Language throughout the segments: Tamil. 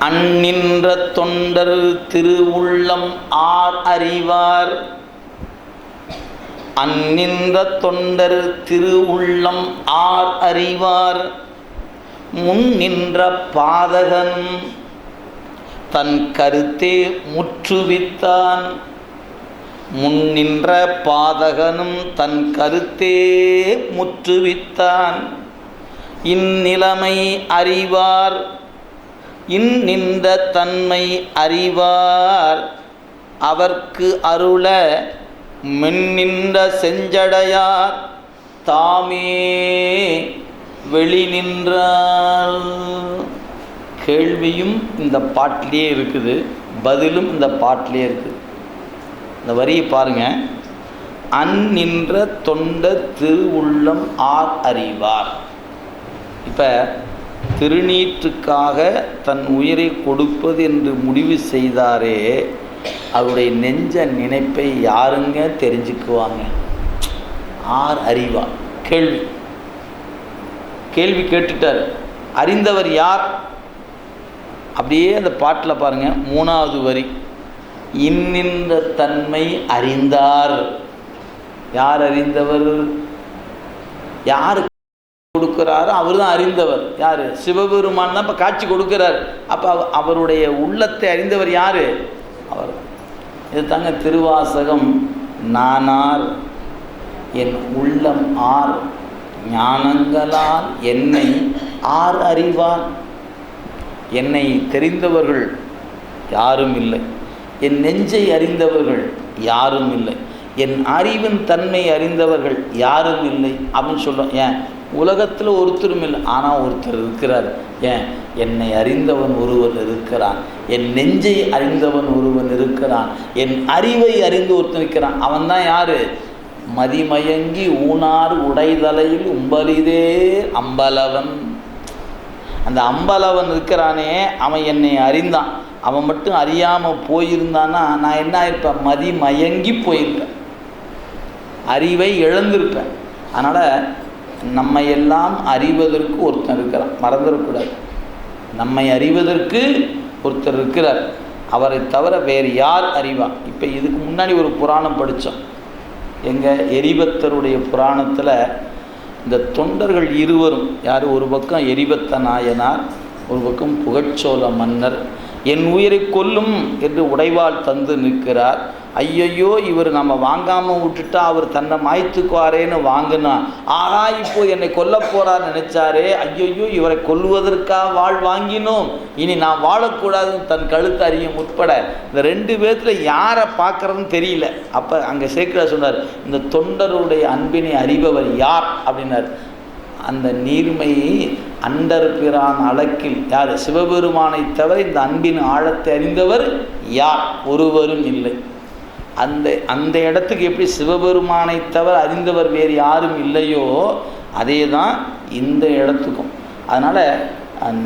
அந்நின்ற தொண்டர் திருவுள்ளம் ஆர் அறிவார். அந்நின்ற தொண்டர் திருவுள்ளம் ஆர் அறிவார். முன் நின்ற பாதகன் தன் கருத்தே முற்றுவித்தான். முன் நின்ற பாதகனும் தன் கருத்தே முற்றுவித்தான். இந்நிலைமை அறிவார். இந்நின்ற தன்மை அறிவார். அவர்க்கு அருள மின்னின்ற செஞ்சடையார். தாமே வெளி நின்றால் கேள்வியும் இந்த பாட்டிலே இருக்குது. பதிலும் இந்த பாட்டிலே இருக்குது. இந்த வரியை பாருங்க. அந்நின்ற தொண்ட திருவுள்ளம் ஆர் அறிவார். இப்போ திருநீற்றுக்காக தன் உயிரை கொடுப்பது என்று முடிவு செய்தாரே அவருடைய நெஞ்ச நினைப்பை யாருங்க தெரிஞ்சுக்குவாங்க? ஆர் அறிவா கேள்வி. கேள்வி கேட்டுட்டார். அறிந்தவர் யார்? அப்படியே அந்த பாட்டில் பாருங்க மூணாவது வரி. இன்னின்ற தன்மை அறிந்தார். யார் அறிந்தவர்? யார் கொடுக்குறாரு அவர் தான் அறிந்தவர். யார்? சிவபெருமான் தான் இப்போ காட்சி கொடுக்குறார். அப்போ அவருடைய உள்ளத்தை அறிந்தவர் யார்? அவர். இது தாங்க திருவாசகம். நானார் என் உள்ளம் ஆர். ஞானங்களால் என்னை ஆர் அறிவார். என்னை தெரிந்தவர்கள் யாரும் இல்லை. என் நெஞ்சை அறிந்தவர்கள் யாரும் இல்லை. என் அறிவின் தன்மை அறிந்தவர்கள் யாரும் இல்லை. அப்படின்னு சொல்கிறோம் ஏன்? உலகத்தில் ஒருத்தரும் இல்லை. ஆனால் ஒருத்தர் இருக்கிறார். ஏன்? என்னை அறிந்தவன் ஒருவன் இருக்கிறான். என் நெஞ்சை அறிந்தவன் ஒருவன் இருக்கிறான். என் அறிவை அறிந்து ஒருத்தன் இருக்கிறான். அவன் தான் யார்? மதிமயங்கி ஊனார் உடைதலையில் உம்பலிதே அம்பலவன். அந்த அம்பலவன் இருக்கிறானே அவன் என்னை அறிந்தான். அவன் மட்டும் அறியாமல் போயிருந்தான்னா நான் என்ன ஆயிருப்பேன்? மதிமயங்கி போயிருப்பேன். அறிவை இழந்திருப்பேன். அதனால் நம்மை எல்லாம் அறிவதற்கு ஒருத்தன் இருக்கிறான். மறந்துடக்கூடாது. நம்மை அறிவதற்கு ஒருத்தர் இருக்கிறார். அவரை தவிர வேறு யார் அறிவா இப்போ இதுக்கு முன்னாடி ஒரு புராணம் படித்தோம் எங்கள் எரிபத்தருடைய புராணத்தில் இந்த தொண்டர்கள் இருவரும் யார்? ஒரு பக்கம் எரிபத்த நாயனார் ஒரு பக்கம் புகழ்ச்சோழ மன்னர் என் உயிரை கொல்லும் என்று உடைவால் தந்து நிற்கிறார். ஐயையோ இவர் நம்ம வாங்காமல் விட்டுட்டா அவர் தன்னை மாய்த்துக்குவாரேன்னு வாங்கினா. ஆனால் இப்போ என்னை கொல்ல போறார் நினைச்சாரே ஐயையோ இவரை கொல்வதற்காக வாழ் வாங்கினோம். இனி நான் வாழக்கூடாதுன்னு தன் கழுத்து அறியும் உட்பட இந்த ரெண்டு பேர்த்தில் யாரை பார்க்குறதுன்னு தெரியல. அப்போ அங்கே சேக்கிரா சொன்னார் இந்த தொண்டருடைய அன்பினை அறிபவர் யார்? அப்படின்னார். அந்த நீர்மையை அண்டர் பிரான் அலக்கில் யார்? சிவபெருமானை தவிர இந்த அன்பின் ஆழத்தை அறிந்தவர் யார்? ஒருவரும் இல்லை. அந்த அந்த இடத்துக்கு எப்படி சிவபெருமானை தவிர அறிந்தவர் வேறு யாரும் இல்லையோ அதே தான் இந்த இடத்துக்கும். அதனால்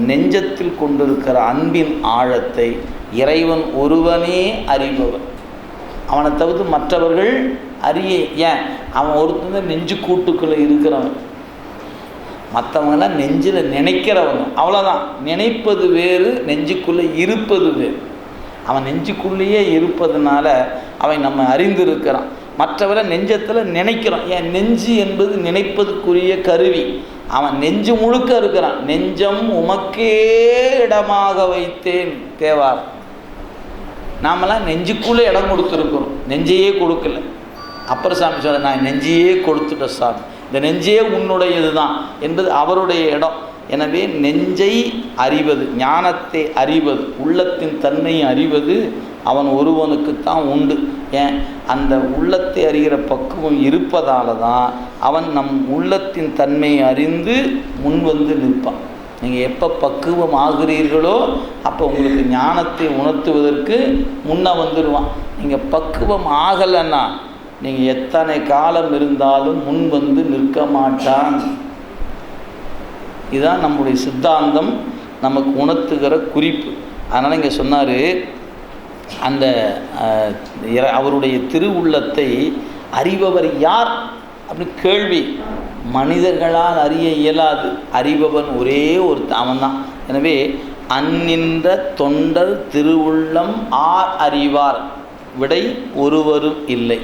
நெஞ்சத்தில் கொண்டிருக்கிற அன்பின் ஆழத்தை இறைவன் ஒருவனே அறிபவன். அவனை தவிர்த்து மற்றவர்கள் அறிய ஏன்? அவன் ஒருத்தன் நெஞ்சு கூட்டுக்குள்ளே இருக்கிறவன். மற்றவங்களாம் நெஞ்சில் நினைக்கிறவங்க. அவ்வளோதான் நினைப்பது வேறு நெஞ்சுக்குள்ளே இருப்பது வேறு. அவன் நெஞ்சுக்குள்ளேயே இருப்பதனால அவன் நம்ம அறிந்திருக்கிறான். மற்றவரை நெஞ்சத்தில் நினைக்கிறான் ஏன்? நெஞ்சு என்பது நினைப்பதுக்குரிய கருவி. அவன் நெஞ்சு முழுக்க இருக்கிறான். நெஞ்சம் உமக்கே இடமாக வைத்தேன் தேவார். நாமெல்லாம் நெஞ்சுக்குள்ளே இடம் கொடுத்துருக்குறோம். நெஞ்சையே கொடுக்கல. அப்பர் சாமி சொல்ல நான் நெஞ்சையே கொடுத்துட்டேன் சாமி. இந்த நெஞ்சே உன்னுடையது தான் என்பது அவருடைய இடம். எனவே நெஞ்சை அறிவது ஞானத்தை அறிவது உள்ளத்தின் தன்மையை அறிவது அவன் ஒருவனுக்குத்தான் உண்டு. ஏன்? அந்த உள்ளத்தை அறிகிற பக்குவம் இருப்பதால தான் அவன் நம் உள்ளத்தின் தன்மையை அறிந்து முன் வந்து நிற்பான். நீங்கள் எப்போ பக்குவம் ஆகிறீர்களோ அப்போ உங்களுக்கு ஞானத்தை உணர்த்துவதற்கு முன்ன வந்துடுவான். நீங்கள் பக்குவம் ஆகலைன்னா நீங்கள் எத்தனை காலம் இருந்தாலும் முன் வந்து நிற்க மாட்டான். இதுதான் நம்முடைய சித்தாந்தம் நமக்கு உணர்த்துகிற குறிப்பு. அதனால் இங்கே சொன்னார் அந்த அவருடைய திருவுள்ளத்தை அறிபவர் யார்? அப்படின்னு கேள்வி. மனிதர்களால் அறிய இயலாது. அறிபவன் ஒரே ஒரு அவன்தான். எனவே அந்நின்ற தொண்டர் திருவுள்ளம் ஆர் அறிவார். விடை ஒருவரும் இல்லை.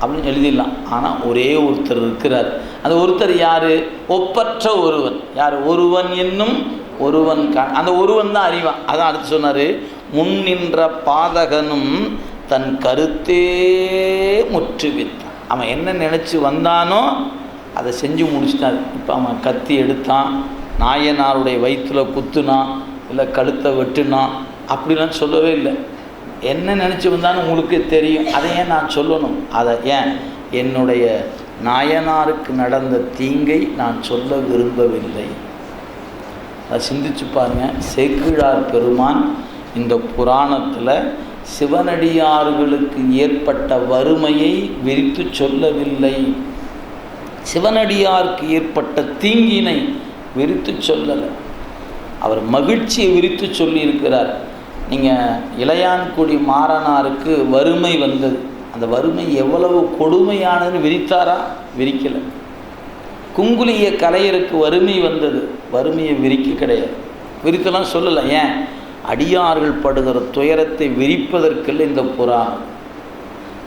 அப்படின்னு எழுதிடலாம். ஆனால் ஒரே ஒருத்தர் இருக்கிறார். அந்த ஒருத்தர் யார்? ஒப்பற்ற ஒருவன். யார்? ஒருவன் என்னும் ஒருவன் கா அந்த ஒருவன் தான் அறிவான். அதான் அடுத்து சொன்னார் முன் நின்ற பாதகனும் தன் கருத்தே முற்றுவித்தான். அவன் என்ன நினச்சி வந்தானோ அதை செஞ்சு முடிச்சிட்டான் இப்போ அவன் கத்தி எடுத்தான் நாயனாருடைய வயிற்றில் குத்துனான் இல்லை கழுத்தை வெட்டுனான் அப்படிலாம் சொல்லவே இல்லை. என்ன நினச்சி வந்தாலும் உங்களுக்கு தெரியும். அதை ஏன் நான் சொல்லணும்? அதை ஏன்? என்னுடைய நாயனாருக்கு நடந்த தீங்கை நான் சொல்ல விரும்பவில்லை. அதை சிந்திச்சு பாருங்கள் சேக்கிழார் பெருமான் இந்த புராணத்தில் சிவனடியார்களுக்கு ஏற்பட்ட வறுமையை விரித்து சொல்லவில்லை. சிவனடியாருக்கு ஏற்பட்ட தீங்கினை விரித்து சொல்லலை. அவர் மகிழ்ச்சியை விரித்து சொல்லியிருக்கிறார். நீங்கள் இளையான்குடி மாறனாருக்கு வறுமை வந்தது. அந்த வறுமை எவ்வளவு கொடுமையானதுன்னு விரித்தாரா? விரிக்கலை. குங்குலிய கலையருக்கு வறுமை வந்தது. வறுமையை விரிக்க கிடையாது. விரித்தெல்லாம் சொல்லலை. ஏன்? அடியார்கள் படுகிற துயரத்தை விரிப்பதற்கில்லை இந்த புறா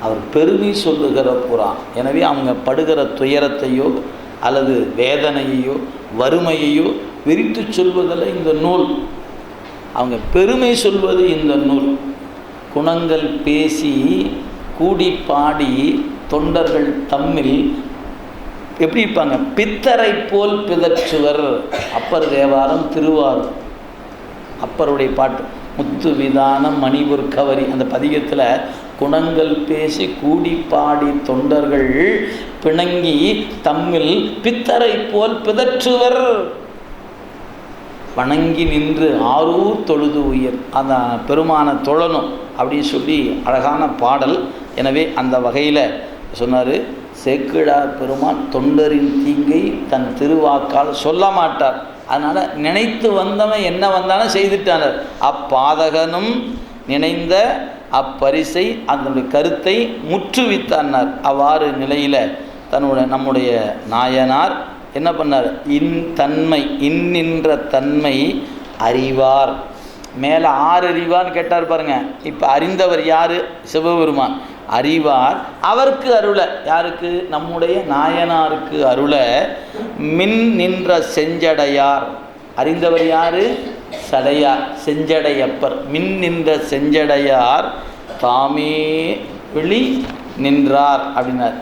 அவர் பெருமை சொல்லுகிற புறான். எனவே அவங்க படுகிற துயரத்தையோ அல்லது வேதனையையோ வறுமையையோ விரித்து சொல்வதில் இந்த நூல். அவங்க பெருமை சொல்வது இந்த நூல். குணங்கள் பேசி கூடி பாடி தொண்டர்கள் தம்மில் எப்படி இருப்பாங்க? பித்தரை போல் பிதற்றுவர். அப்பர் தேவாரம் திருவாரூர். அப்பருடைய பாட்டு. முத்து விதானம் மணிபுர் கவரி அந்த பதிகத்தில் குணங்கள் பேசி கூடி பாடி தொண்டர்கள் பிணங்கி தம்மில் பித்தரை போல் பிதற்றுவர். வணங்கி நின்று ஆரூர் தொழுது உயிர். அந்த பெருமான தொழணும் அப்படின்னு சொல்லி அழகான பாடல். எனவே அந்த வகையில் சொன்னார் சேக்கிழார் பெருமான் தொண்டரின் தீங்கை தன் திருவாக்கால் சொல்ல மாட்டார். அதனால் நினைத்து வந்தவன் என்ன வந்தாலும் செய்துட்டானர் அப்பாதகனும் நினைந்த அப்பரிசை அதனுடைய கருத்தை முற்றுவித்தார் அவ்வாறு நிலையில் தன்னுடைய நம்முடைய நாயனார் என்ன பண்ணார்? இன் தன்மை இன்னின்ற தன்மை அறிவார். மேலே ஆறு அறிவார்னு கேட்டார் பாருங்க. இப்போ அறிந்தவர் யார்? சிவபெருமான். அறிவார். அவருக்கு அருள. யாருக்கு? நம்முடைய நாயனாருக்கு அருள. மின் நின்ற செஞ்சடையார். அறிந்தவர் யாரு? சடையார். செஞ்சடையப்பர். மின் நின்ற செஞ்சடையார் தாமே விழி நின்றார் அப்படின்னார்.